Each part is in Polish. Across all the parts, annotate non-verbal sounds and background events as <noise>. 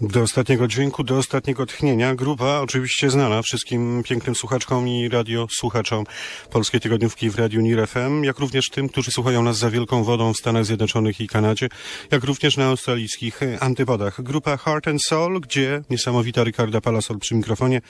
Do ostatniego dźwięku, do ostatniego tchnienia. Grupa oczywiście znana wszystkim pięknym słuchaczkom i radiosłuchaczom Polskiej Tygodniówki w Radiu NIR FM, jak również tym, którzy słuchają nas za wielką wodą w Stanach Zjednoczonych i Kanadzie, jak również na australijskich antypodach. Grupa Heart and Soul, gdzie niesamowita Ricarda Palasol przy mikrofonie,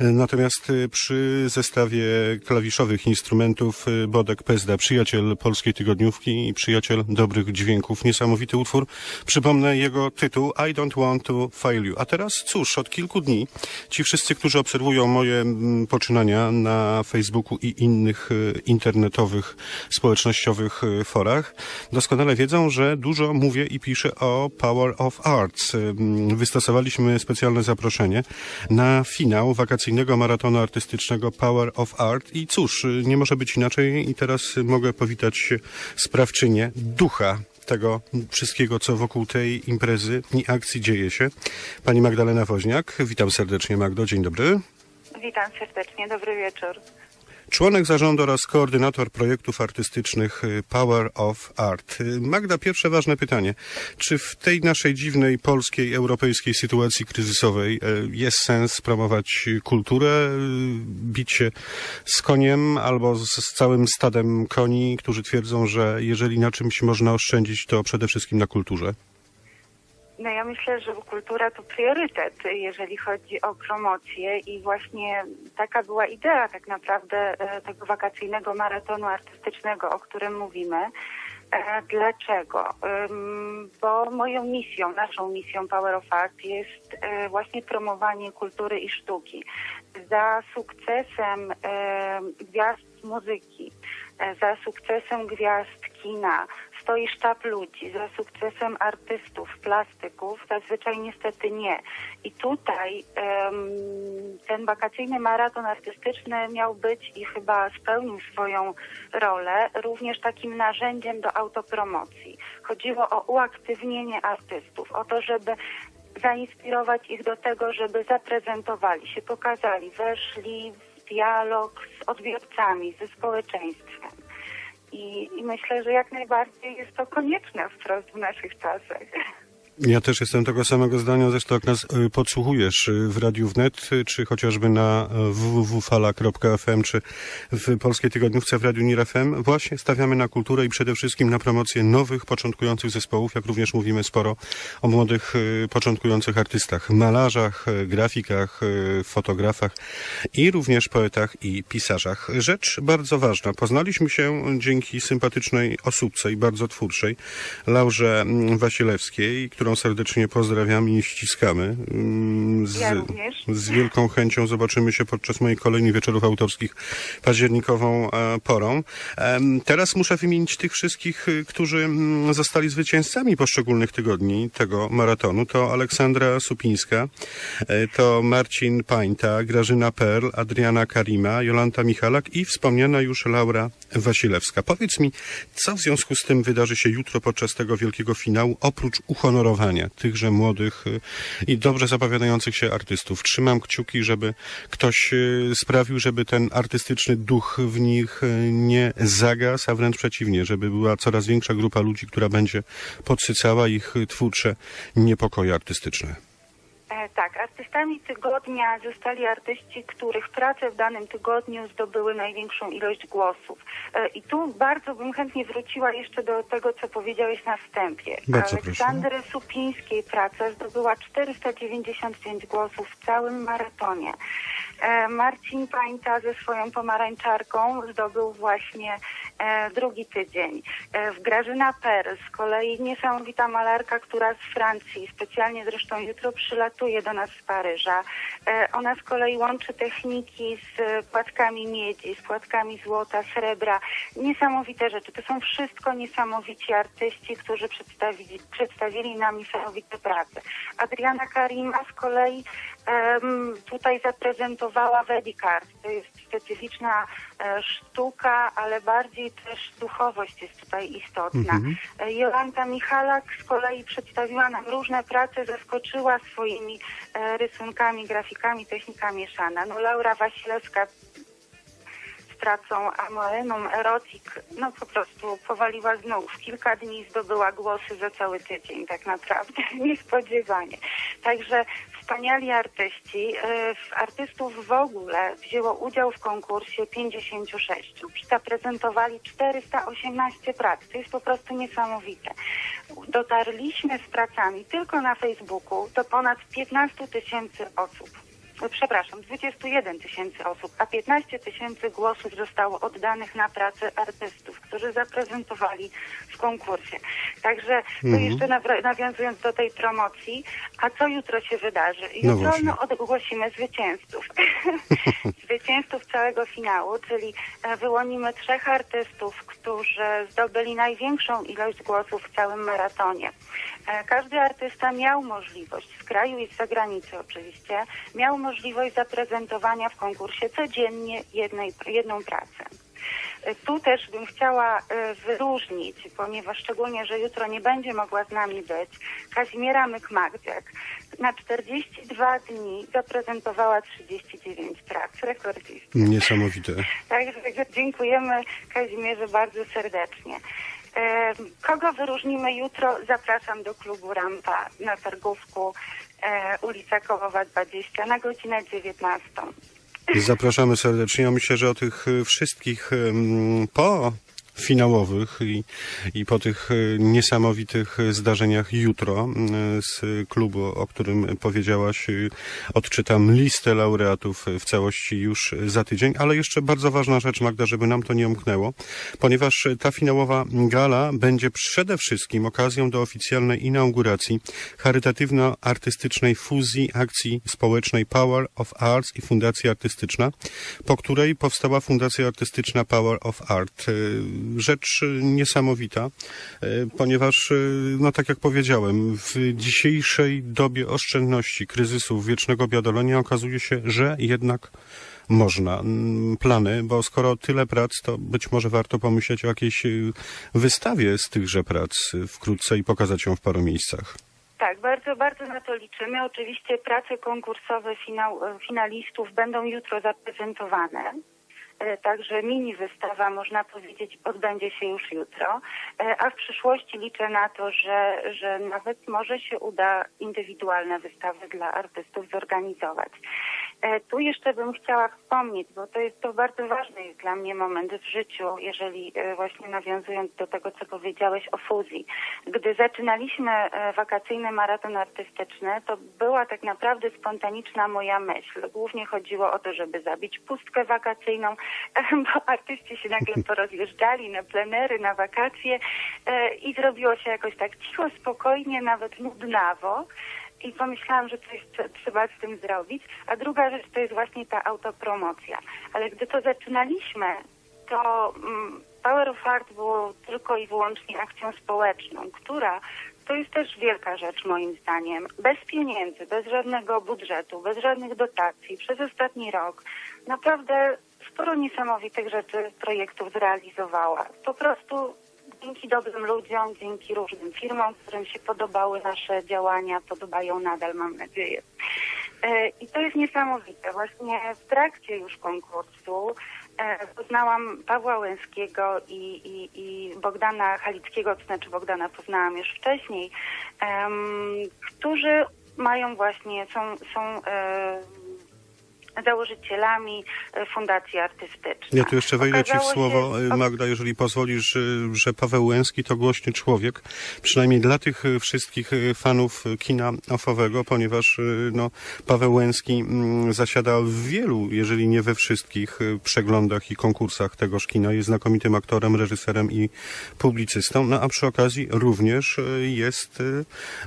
natomiast przy zestawie klawiszowych instrumentów Bodek Pezda, przyjaciel Polskiej Tygodniówki i przyjaciel dobrych dźwięków. Niesamowity utwór. Przypomnę jego tytuł I Don't Want to Fail You. A teraz cóż, od kilku dni ci wszyscy, którzy obserwują moje mm, poczynania na Facebooku i innych e, internetowych, społecznościowych e, forach, doskonale wiedzą, że dużo mówię i piszę o Power of Arts. Mm, Wystosowaliśmy specjalne zaproszenie na finał wakacyjnego maratonu artystycznego Power of Art i cóż, e, nie może być inaczej i teraz mogę powitać sprawczynię ducha tego wszystkiego, co wokół tej imprezy i akcji dzieje się. Pani Magdalena Woźniak. Witam serdecznie, Magdo. Dzień dobry. Witam serdecznie, dobry wieczór. Członek zarządu oraz koordynator projektów artystycznych y, Power of Art. Y, Magda, pierwsze ważne pytanie. Czy w tej naszej dziwnej polskiej, europejskiej sytuacji kryzysowej y, jest sens promować kulturę, bić się z koniem albo z całym stadem koni, którzy twierdzą, że jeżeli na czymś można oszczędzić, to przede wszystkim na kulturze? No ja myślę, że kultura to priorytet, jeżeli chodzi o promocję i właśnie taka była idea tak naprawdę e, tego wakacyjnego maratonu artystycznego, o którym mówimy. E, Dlaczego? Bo moją misją, naszą misją Power of Art jest e, właśnie promowanie kultury i sztuki. Za sukcesem gwiazd muzyki, za sukcesem gwiazd kina stoi sztab ludzi, za sukcesem artystów, plastyków zazwyczaj niestety nie. I tutaj ten wakacyjny maraton artystyczny miał być i chyba spełnił swoją rolę również takim narzędziem do autopromocji. Chodziło o uaktywnienie artystów, o to, żeby zainspirować ich do tego, żeby zaprezentowali się, pokazali, weszli w dialog z odbiorcami, ze społeczeństwem. I, I myślę, że jak najbardziej jest to konieczne wprost w naszych czasach. Ja też jestem tego samego zdania, zresztą jak nas y, podsłuchujesz y, w Radiu Wnet, y, czy chociażby na www.fala.fm, czy w Polskiej Tygodniówce w Radiu NIR FM, właśnie stawiamy na kulturę i przede wszystkim na promocję nowych, początkujących zespołów, jak również mówimy sporo o młodych, początkujących artystach, malarzach, grafikach, fotografach i również poetach i pisarzach. Rzecz bardzo ważna. Poznaliśmy się dzięki sympatycznej osóbce i bardzo twórczej, Laurze mm, Wasilewskiej, którą serdecznie pozdrawiamy i ściskamy. Mm, Z, Ja również. z wielką chęcią zobaczymy się podczas moich kolejnych wieczorów autorskich październikową e, porą. Teraz muszę wymienić tych wszystkich, y, którzy mm, zostali zwycięzcami poszczególnych tygodni tego maratonu. To Aleksandra Supińska, e, to Marcin Pańta, Grażyna Perl, Adriana Karima, Jolanta Michalak i wspomniana już Laura Wasilewska. Powiedz mi, co w związku z tym wydarzy się jutro podczas tego wielkiego finału, oprócz uhonorowania tychże młodych y, i dobrze zapowiadających się artystów. Trzymam kciuki, żeby ktoś y, sprawił, żeby ten artystyczny duch w nich y, nie zagasł, a wręcz przeciwnie, żeby była coraz większa grupa ludzi, która będzie podsycała ich twórcze niepokoje artystyczne. E, tak, artystami tygodnia zostali artyści, których prace w danym tygodniu zdobyły największą ilość głosów. E, I tu bardzo bym chętnie wróciła jeszcze do tego, co powiedziałeś na wstępie. Bardzo Aleksandry Supińskiej praca zdobyła 495 głosów w całym maratonie. E, Marcin Pańta ze swoją pomarańczarką zdobył właśnie drugi tydzień. E, w Grażyna Per z kolei niesamowita malarka, która z Francji, specjalnie zresztą jutro przylatuje do nas z Paryża. E, ona z kolei łączy techniki z e, płatkami miedzi, z płatkami złota, srebra. Niesamowite rzeczy. To są wszystko niesamowici artyści, którzy przedstawili, przedstawili nam niesamowite prace. Adriana Karima z kolei em, tutaj zaprezentowała Vedic Art. To jest specyficzna e, sztuka, ale bardziej też duchowość jest tutaj istotna. Mhm. E, Jolanta Michalak z kolei przedstawiła nam różne prace, zaskoczyła swoimi e, rysunkami, grafikami, technika mieszana. No Laura Wasilewska z pracą Amoeną Erotic, no po prostu powaliła znów. W kilka dni zdobyła głosy za cały tydzień, tak naprawdę, <laughs> niespodziewanie. Także wspaniali artyści. w- Artystów w ogóle wzięło udział w konkursie 56. Zaprezentowali 418 prac. To jest po prostu niesamowite. Dotarliśmy z pracami tylko na Facebooku do ponad 15 tysięcy osób. E, Przepraszam, 21 tysięcy osób, a 15 tysięcy głosów zostało oddanych na pracę artystów, którzy zaprezentowali w konkursie. Także to Mhm. jeszcze nawiązując do tej promocji, a co jutro się wydarzy? No Jutro no, ogłosimy zwycięzców. <laughs> zwycięzców całego finału, czyli e, wyłonimy trzech artystów, którzy zdobyli największą ilość głosów w całym maratonie. E, Każdy artysta miał możliwość, z kraju i z zagranicy oczywiście, miał możliwość zaprezentowania w konkursie codziennie jednej, jedną pracę. E, Tu też bym chciała e, wyróżnić, ponieważ szczególnie, że jutro nie będzie mogła z nami być, Kazimiera Myk-Magdziak. Na 42 dni zaprezentowała 39 prac, rekordzistka. Niesamowite. Także dziękujemy Kazimierze bardzo serdecznie. E, Kogo wyróżnimy jutro? Zapraszam do klubu Rampa na Targówku, e, ulica Kołowa 20 na godzinę 19. Zapraszamy serdecznie. Ja myślę, że o tych wszystkich po finałowych i, i po tych y, niesamowitych zdarzeniach jutro z klubu, o którym powiedziałaś, y, odczytam listę laureatów w całości już za tydzień, ale jeszcze bardzo ważna rzecz, Magda, żeby nam to nie umknęło, ponieważ ta finałowa gala będzie przede wszystkim okazją do oficjalnej inauguracji charytatywno-artystycznej fuzji akcji społecznej Power of Arts i Fundacja Artystyczna, po której powstała Fundacja Artystyczna Power of Art. Rzecz niesamowita, y, ponieważ, y, no tak jak powiedziałem, w dzisiejszej dobie oszczędności, kryzysów, wiecznego biadolenia okazuje się, że jednak można mm, plany, bo skoro tyle prac, to być może warto pomyśleć o jakiejś y, wystawie z tychże prac wkrótce i pokazać ją w paru miejscach. Tak, bardzo, bardzo na to liczymy. Oczywiście prace konkursowe finał, finalistów będą jutro zaprezentowane. E, Także mini wystawa, można powiedzieć, odbędzie się już jutro. E, A w przyszłości liczę na to, że, że nawet może się uda indywidualne wystawy dla artystów zorganizować. E, Tu jeszcze bym chciała wspomnieć, bo to jest to bardzo ważny jest dla mnie moment w życiu, jeżeli właśnie nawiązując do tego, co powiedziałeś o fuzji. Gdy zaczynaliśmy wakacyjny maraton artystyczny, to była tak naprawdę spontaniczna moja myśl. Głównie chodziło o to, żeby zabić pustkę wakacyjną, <laughs> bo artyści się nagle <laughs> porozjeżdżali na plenery, na wakacje e, i zrobiło się jakoś tak cicho, spokojnie, nawet nudnawo i pomyślałam, że coś trze- trzeba z tym zrobić. A druga rzecz to jest właśnie ta autopromocja. Ale gdy to zaczynaliśmy, to mm, Power of Art było tylko i wyłącznie akcją społeczną, która to jest też wielka rzecz moim zdaniem. Bez pieniędzy, bez żadnego budżetu, bez żadnych dotacji przez ostatni rok naprawdę sporo niesamowitych rzeczy projektów zrealizowała. Po prostu dzięki dobrym ludziom, dzięki różnym firmom, którym się podobały nasze działania, podobają nadal, mam nadzieję. E, I to jest niesamowite. Właśnie w trakcie już konkursu e, poznałam Pawła Łęskiego i, i, i Bogdana Halickiego, to znaczy Bogdana poznałam już wcześniej, em, którzy mają właśnie, są, są e, założycielami e, Fundacji Artystycznej. Ja tu jeszcze wejdę Ci w słowo, się- y, Magda, jeżeli pozwolisz, y, że Paweł Łęski to głośny człowiek, przynajmniej dla tych wszystkich fanów kina ofowego, ponieważ no, Paweł Łęski mm, zasiada w wielu, jeżeli nie we wszystkich przeglądach i konkursach tegoż kina. Jest znakomitym aktorem, reżyserem i publicystą, no a przy okazji również jest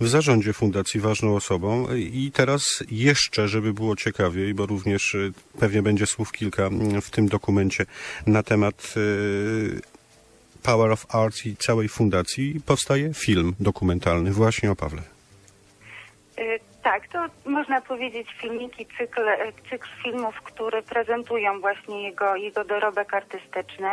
w zarządzie fundacji ważną osobą. I teraz jeszcze, żeby było ciekawiej, bo również y, pewnie będzie słów kilka mm, w tym dokumencie na temat y, Power of Arts i całej fundacji, powstaje film dokumentalny właśnie o Pawle. Tak, to można powiedzieć filmiki, cykl, cykl filmów, które prezentują właśnie jego, jego dorobek artystyczny.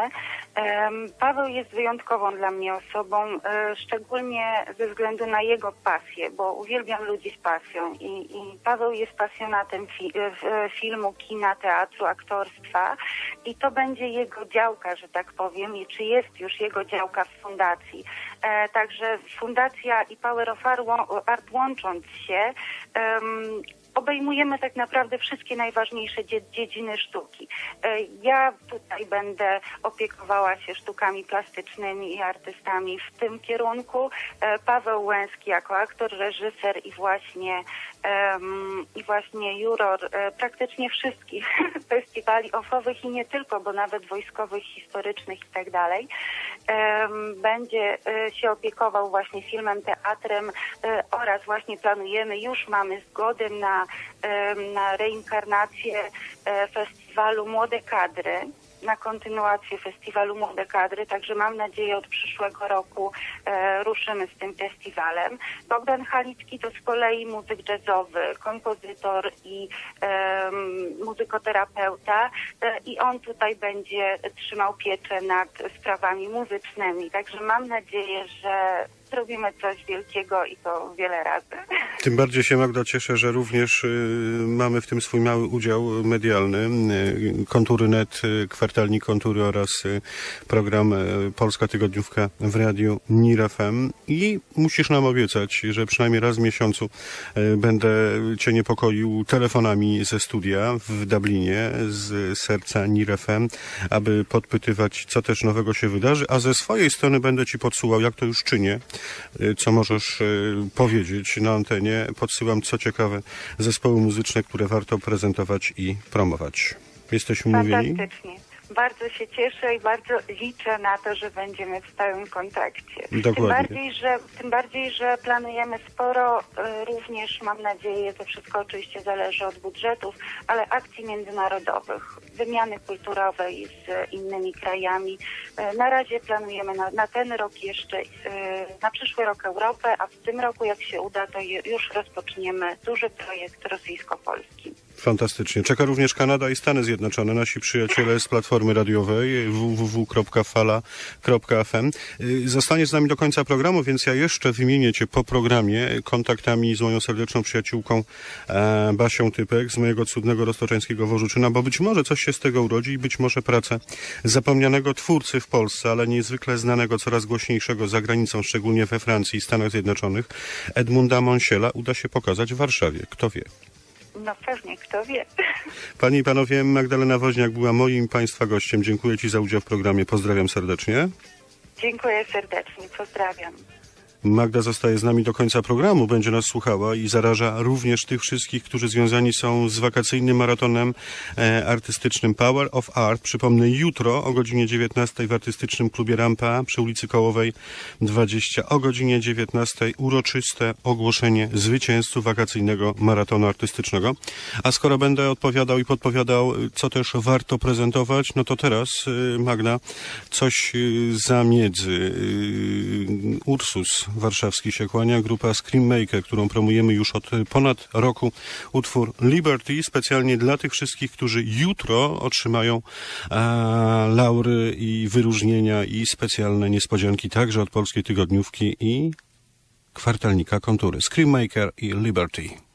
Paweł jest wyjątkową dla mnie osobą, e, szczególnie ze względu na jego pasję, bo uwielbiam ludzi z pasją i, i Paweł jest pasjonatem fi, e, e, filmu, kina, teatru, aktorstwa i to będzie jego działka, że tak powiem, i czy jest już jego działka w fundacji. E, Także fundacja i Power of Art łą- Art łącząc się em, obejmujemy tak naprawdę wszystkie najważniejsze dzie- dziedziny sztuki. E, Ja tutaj będę opiekowała się sztukami plastycznymi i artystami w tym kierunku. E, Paweł Łęski jako aktor, reżyser i właśnie i właśnie juror e, praktycznie wszystkich <laughs> festiwali ofowych i nie tylko, bo nawet wojskowych, historycznych i tak dalej. Będzie e, się opiekował właśnie filmem, teatrem e, oraz właśnie planujemy, już mamy zgodę na, na reinkarnację festiwalu Młode Kadry na kontynuację festiwalu Młode Kadry, także mam nadzieję od przyszłego roku e, ruszymy z tym festiwalem. Bogdan Halicki to z kolei muzyk jazzowy, kompozytor i em, muzykoterapeuta e, i on tutaj będzie trzymał pieczę nad sprawami muzycznymi, także mam nadzieję, że zrobimy coś wielkiego i to wiele razy. <laughs> Tym bardziej się Magda cieszę, że również y, mamy w tym swój mały udział medialny. Y, Kontury Net, y, kwartalnik Kontury oraz program Polska Tygodniówka w radiu NIR FM. I musisz nam obiecać, że przynajmniej raz w miesiącu będę Cię niepokoił telefonami ze studia w Dublinie z serca NIR FM, aby podpytywać, co też nowego się wydarzy, a ze swojej strony będę Ci podsuwał, jak to już czynię, co możesz y, powiedzieć na antenie. Podsyłam, co ciekawe, zespoły muzyczne, które warto prezentować i promować. Jesteśmy umówieni? Fantastycznie. Bardzo się cieszę i bardzo liczę na to, że będziemy w stałym kontakcie. Tym Dokładnie. bardziej, że, tym bardziej, że planujemy sporo, e, również mam nadzieję, to wszystko oczywiście zależy od budżetów, ale akcji międzynarodowych, wymiany kulturowej z innymi krajami. E, Na razie planujemy na, na ten rok jeszcze, e, na przyszły rok Europę, a w tym roku, jak się uda, to już rozpoczniemy duży projekt rosyjsko-polski. Fantastycznie. Czeka również Kanada i Stany Zjednoczone. Nasi przyjaciele z platformy radiowej www.fala.fm. Y, Zostaniesz z nami do końca programu, więc ja jeszcze wymienię Cię po programie kontaktami z moją serdeczną przyjaciółką e, Basią Typek z mojego cudnego roztoczeńskiego Wożuczyna, bo być może coś się z tego urodzi i być może pracę zapomnianego twórcy w Polsce, ale niezwykle znanego, coraz głośniejszego za granicą, szczególnie we Francji i Stanach Zjednoczonych, Edmunda Monsiela uda się pokazać w Warszawie. Kto wie? No pewnie, kto wie. Panie i panowie, Magdalena Woźniak była moim państwa gościem. Dziękuję Ci za udział w programie. Pozdrawiam serdecznie. Dziękuję serdecznie, pozdrawiam. Magda zostaje z nami do końca programu, będzie nas słuchała i zaraża również tych wszystkich, którzy związani są z wakacyjnym maratonem e, artystycznym Power of Art. Przypomnę, jutro o godzinie 19 w artystycznym klubie Rampa przy ulicy Kołowej 20 o godzinie 19 uroczyste ogłoszenie zwycięzców wakacyjnego maratonu artystycznego. A skoro będę odpowiadał i podpowiadał, co też warto prezentować, no to teraz, y, Magda, coś y, zamiedzy. Y, Ursus warszawski się kłania, grupa Screammaker, którą promujemy już od ponad roku. Utwór Liberty, specjalnie dla tych wszystkich, którzy jutro otrzymają e, laury i wyróżnienia i specjalne niespodzianki także od Polskiej Tygodniówki i kwartalnika Kontury. Screammaker i Liberty.